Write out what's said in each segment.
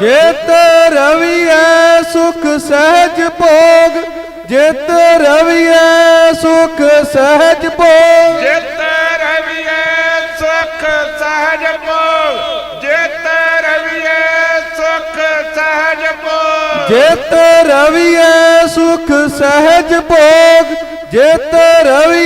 ਜਿਤ ਰਵੀਐ ਸੁਖ ਸਹਿਜ ਭੋਗ ਜਿਤ ਰਵੀਐ ਸੁਖ ਸਹਿਜ ਭੋਗ। ਜਿਤ ਰਵੀਏ ਸੁਖ ਸਹਜ ਭੋਗ ਜਿਤ ਰਵੀਏ ਸੁਖ ਸਹਜ ਭੋਗ। ਜਿਤ ਰਵੀਐ ਸੁਖ ਸਹਿਜ ਭੋਗ ਜਿਤ ਰਵੀਐ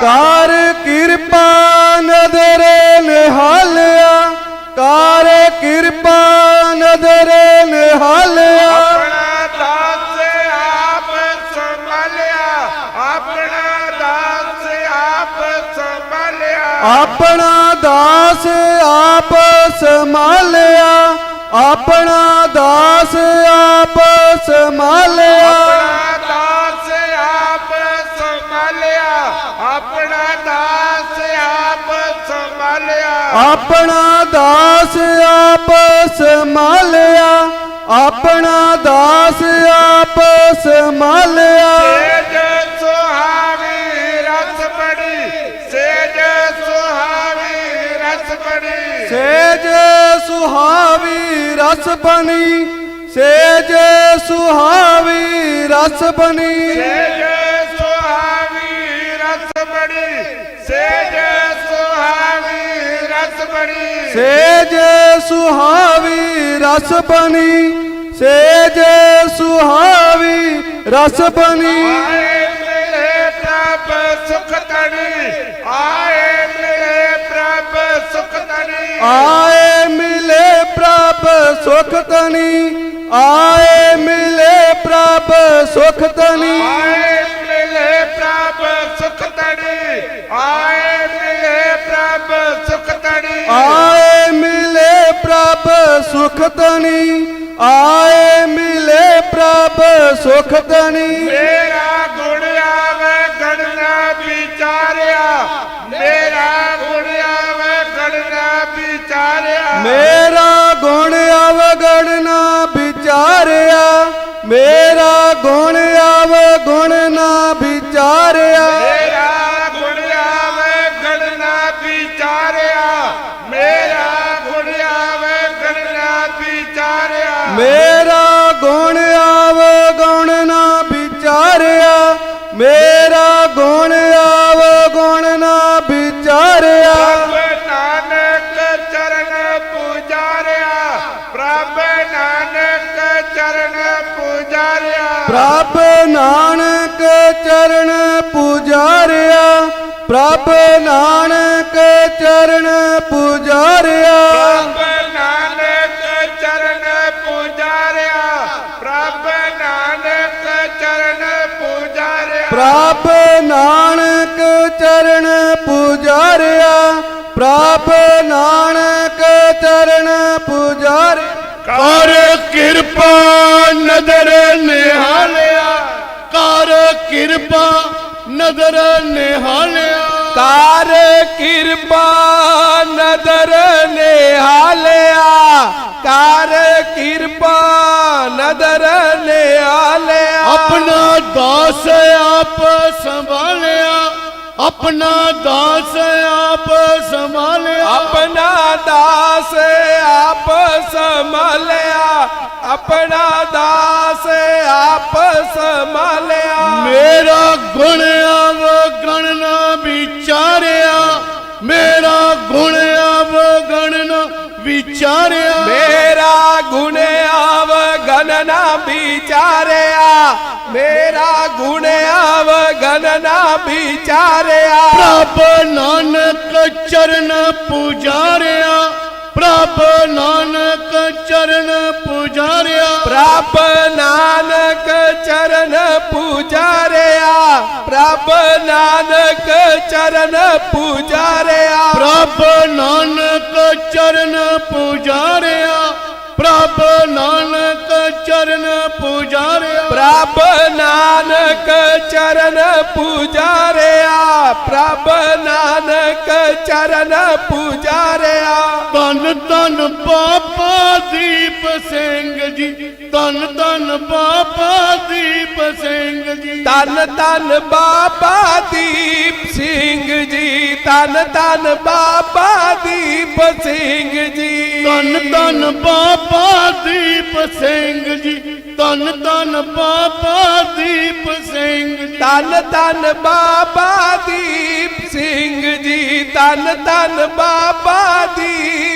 ਕਰ ਕਿਰਪਾ ਨਦਰ ਨਿਹਾਲਿਆ। ਕਰ ਕਿਰਪਾ ਨਦਰ ਨਿਹਾਲਿਆ। ਆਪਣਾ ਦਾਸ ਆਪ ਸੰਭਾਲਿਆ। ਆਪਣਾ ਦਾਸ ਆਪ ਸੰਭਾਲਿਆ। ਆਪਣਾ ਦਾਸ ਆਪ ਸੰਭਾਲਿਆ। ਆਪਣਾ ਦਾਸ ਆਪ ਸੰਭਾਲਿਆ। ਆਪਣਾ ਦਾਸ ਆਪ ਸੰਭਾਲਿਆ ਆਪਣਾ ਦਾਸ ਆਪ ਸੰਭਾਲਿਆ ਸੇਜ ਸੁਹਾਵੀ ਰਸ ਬੜੀ ਸੇਜ ਸੁਹਾਵੀ ਰਸ ਬੜੀ। ਸੇਜ ਸੁਹਾਵੀ ਰਸ ਬਣੀ ਸੇਜ ਸੁਹਾਵੀ ਰਸ ਬਣੀ। ਬੜੀ ਸੇਜ ਸੁਹਾਵੀ ਰਸ ਬਣੀ ਸੇਜ ਸੁਹਾਵੀ ਰਸ ਬਣੀ। ਆਏ ਮੇਰੇ ਪ੍ਰਭ ਸੁਖ ਤਣੀ ਆਏ ਮੇਰੇ ਪ੍ਰਭ ਸੁਖ ਤਣੀ ਆਏ ਮਿਲੇ ਪ੍ਰਭ ਸੁਖ ਤਨੀ ਆਏ ਤਨੀ ਆਏ ਮਿਲੇ ਪ੍ਰਭ ਸੁਖ ਤਨੀ ਮੇਰਾ ਗੁਣ ਆਵੇ ਗਣਨਾ ਵਿਚਾਰਿਆ। ਮੇਰਾ ਗੁਣ ਆਵੇ ਗਣਨਾ ਵਿਚਾਰਿਆ। ਮੇਰਾ ਗੁਣ ਅਵਗੁਣ ਨਾ ਵਿਚਾਰਿਆ। ਮੇਰਾ ਗੁਣ ਅਵਗੁਣ ਨਾ ਵਿਚਾਰਿਆ। ਪ੍ਰਭ ਨਾਨਕ ਚਰਨ ਪੂਜਾਰਿਆ। ਪ੍ਰਭ ਨਾਨਕ ਚਰਨ ਪੂਜਾਰਿਆ। ਪ੍ਰਭ ਨਾਨਕ ਚਰਨ ਪੂਜਾਰਿਆ। ਪ੍ਰਭ ਨਾਨਕ ਚਰਨ ਪੂਜਾਰਿਆ। ਨਦਰ ਨਿਹਾਲਿਆ। ਕਰ ਕਿਰਪਾ ਨਦਰ ਨਿਹਾਲਿਆ। ਕਰ ਕਿਰਪਾ ਨਦਰ ਨਿਹਾਲਿਆ। ਕਰ ਕਿਰਪਾ ਨਦਰ ਨਿਹਾਲਿਆ। ਆਪਣਾ ਦਾਸ ਆਪ ਸੰਭਾਲਿਆ। ਆਪਣਾ ਦਾਸ ਆਪ ਸੰਭਾਲਿਆ। ਆਪਣਾ ਦਾਸ ਆਪ ਸੰਭਾਲਿਆ। ਆਪਣਾ ਦਾਸ ਆਪ ਸੰਭਾਲਿਆ। ਮੇਰਾ ਗੁਣ ਅਵਗਣ ਨਾ ਵਿਚਾਰਿਆ। ਵਿਚਾਰਿਆ ਮੇਰਾ ਗੁਣ ਆਵਗਨ ਨਾ ਵਿਚਾਰਿਆ। ਪ੍ਰਭ ਨਾਨਕ ਚਰਨ ਪੁਜਾਰਿਆ ਪ੍ਰਭ ਨਾਨਕ ਚਰਨ ਪੁਜਾਰਿਆ। ਪ੍ਰਭ ਨਾਨਕ ਚਰਨ ਪੂਜਾਰਿਆ ਪ੍ਰਭ ਨਾਨਕ ਚਰਨ ਪੂਜਾਰਿਆ। ਪ੍ਰਭ ਨਾਨਕ ਚਰਨ ਪੁਜਾਰਿਆ ਪ੍ਰਭ ਨਾਨਕ ਚਰਨ ਪੁਜਾਰਿਆ। ਪ੍ਰਭ ਨਾਨਕ ਚਰਨ ਪੁਜਾਰਿਆ। ਪ੍ਰਭ ਨਾਨਕ ਚਰਨ ਪੁਜਾਰਿਆ। ਧੰਨ ਧੰਨ ਬਾਬਾ ਦੀਪ ਸਿੰਘ ਜੀ। ਧੰਨ ਧੰਨ ਬਾਬਾ ਦੀਪ ਸਿੰਘ ਜੀ। ਤਨ ਤਨ ਬਾਬਾ ਦੀਪ ਸਿੰਘ ਜੀ। ਤਨ ਤਨ ਬਾਬਾ ਦੀਪ ਸਿੰਘ ਜੀ। ਧੰਨ ਧੰਨ ਬਾਬਾ ਦੀਪ ਸਿੰਘ ਜੀ। ਧੰਨ ਧੰਨ ਬਾਬਾ ਦੀਪ ਸਿੰਘ ਜੀ। ਤਨ ਤਨ ਬਾਬਾ ਦੀਪ ਸਿੰਘ ਜੀ। ਤਨ ਤਨ ਬਾਬਾ ਦੀਪ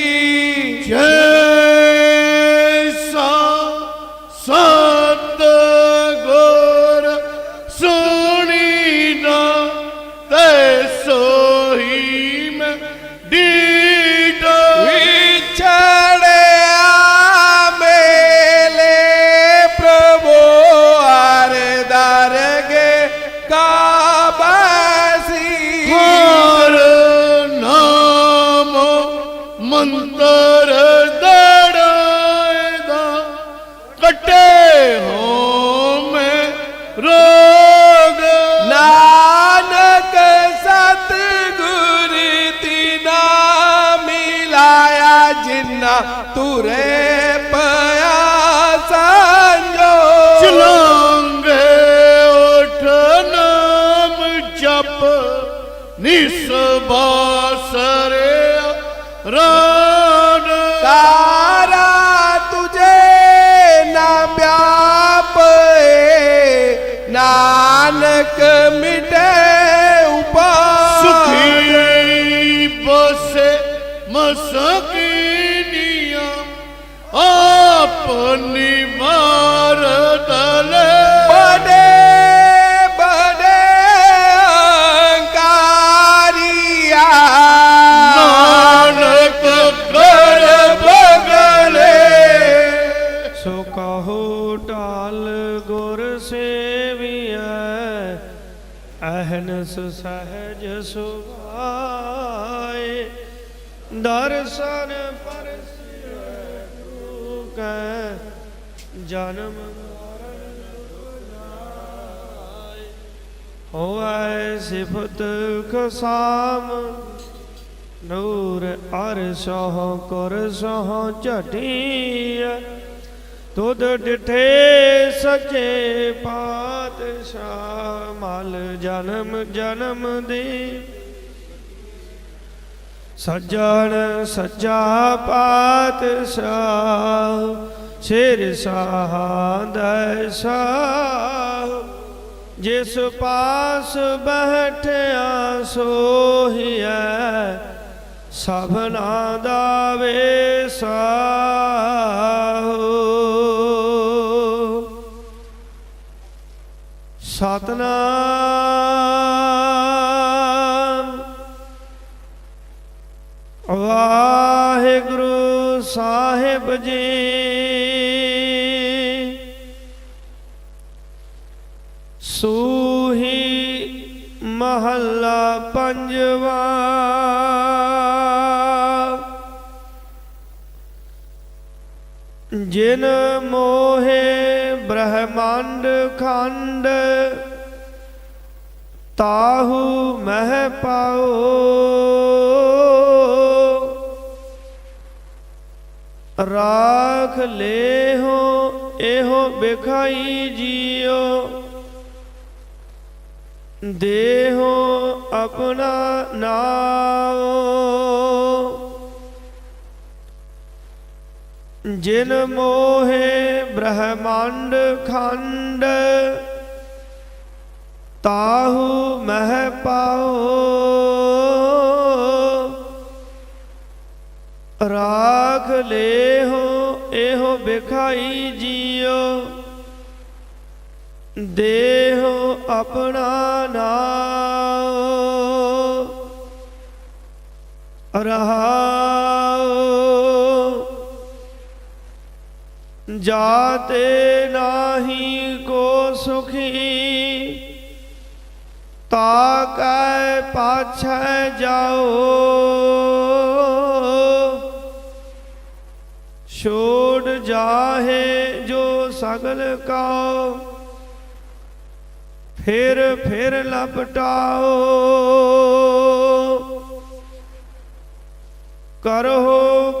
ਤੁਰੇ ਪਿਆ ਸੰਜੋ। ਚਲਾਂਗੇ ਉਠ ਨਾਮ ਜਪ ਨਿਸਬਾਸਰਿਆ ਰਾਨ। ਤਾਰਾ ਤੁਝੇ ਨਾ ਵਿਆਪੇ ਨਾਨਕ ਮਿਟੇ ਉਪਾਰ ਸੁਖੀ ਬਸੇ ਮਸਕੀਨੀਆਂ ਅਹਨਸ ਸਹਜ ਸੁਭਾਏ ਦਰਸ਼ਨ ਪਰਸਿਐ ਤੂ ਕੈ, ਜਨਮ ਮਰਨ ਦੁਨਾਏ ਹੋਐ ਸਿਫਤ ਖਸਾਮ ਨੂਰ ਅਰਸ਼ਹ ਕੁਰਸ਼ਹ ਝਟੀਐ, ਤੁਧ ਡਿਠੇ ਸਚੇ ਪਾਤਸ਼ਾਹ ਮਲ ਜਨਮ ਜਨਮ ਦੀ। ਸੱਜਣ ਸੱਚਾ ਪਾਤਸ਼ਾਹ, ਸਿਰ ਸਾਹਾਂ ਸਾਹ। ਜਿਸ ਪਾਸ ਬੈਠਿਆ ਸੋਹੀਐ, ਸਭਨਾ ਦਾ ਵੇਸਾਹੋ ਸਤਨਾਮ। ਵਾਹਿਗੁਰੂ ਸਾਹਿਬ ਜੀ। ਸੂਹੀ ਮਹੱਲਾ ਪੰਜਵਾ। ਜਿਨ ਮੋਹੇ ਬ੍ਰਹਮੰਡ ਖੰਡ ਤਾਹੂ ਮਹਿ ਪਾਓ। ਰਾਖ ਲੇਹੋ ਇਹੋ ਬਿਖਾਈ ਜੀਓ। ਦੇਹੋ ਆਪਣਾ ਨਾਮ ਜਿਨ ਮੋਹੇ ਬ੍ਰਹਮੰਡ ਖੰਡ, ਤਾਹੂ ਮਹਿ ਪਾਓ ਰਾਖ ਲੇਹੋ ਇਹੋ ਬਿਖਾਈ ਜੀਓ। ਦੇਹੋ ਆਪਣਾ ਨਾਮ ਰਹਾਉ ਜਾਤੇ ਨਾਹੀ ਕੋ ਸੁਖੀ, ਤਾ ਕੈ ਪਾਛੈ ਜਾਓ। ਛੋੜ ਜਾਹੇ ਜੋ ਸਗਲ ਕਾਉ ਫਿਰ ਫਿਰ ਲਪਟਾਓ। ਕਰੋ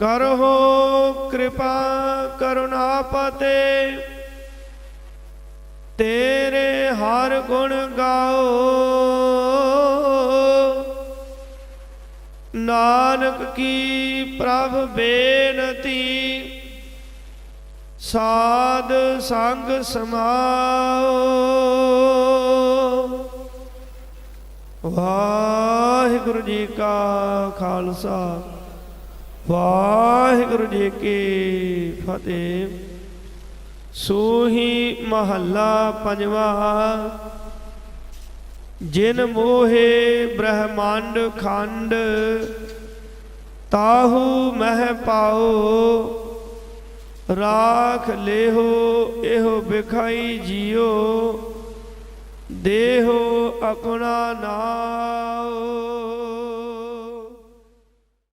ਕਰੋ ਕਿਰਪਾ ਕਰੁਣਾ ਪਤੇ। ਤੇਰੇ ਹਰ ਗੁਣ ਗਾਓ। ਨਾਨਕ ਕੀ ਪ੍ਰਭ ਬੇਨਤੀ, ਸਾਧ ਸੰਗ ਸਮਾਓ। ਵਾਹਿਗੁਰੂ ਜੀ ਕਾ ਖਾਲਸਾ। ਵਾਹਿਗੁਰੂ ਜੀ ਕੀ ਫਤਿਹ। ਸੋਹੀ ਮਹੱਲਾ ਪੰਜਵਾ। ਜਿਨ ਮੋਹੇ ਬ੍ਰਹਮੰਡ ਖੰਡ, ਤਾਹੂ ਮਹਿ ਪਾਓ। ਰਾਖ ਲੇਹੋ, ਇਹੋ ਵਿਖਾਈ ਜਿਉ ਦੇਹੋ ਆਪਣਾ ਨਾਉ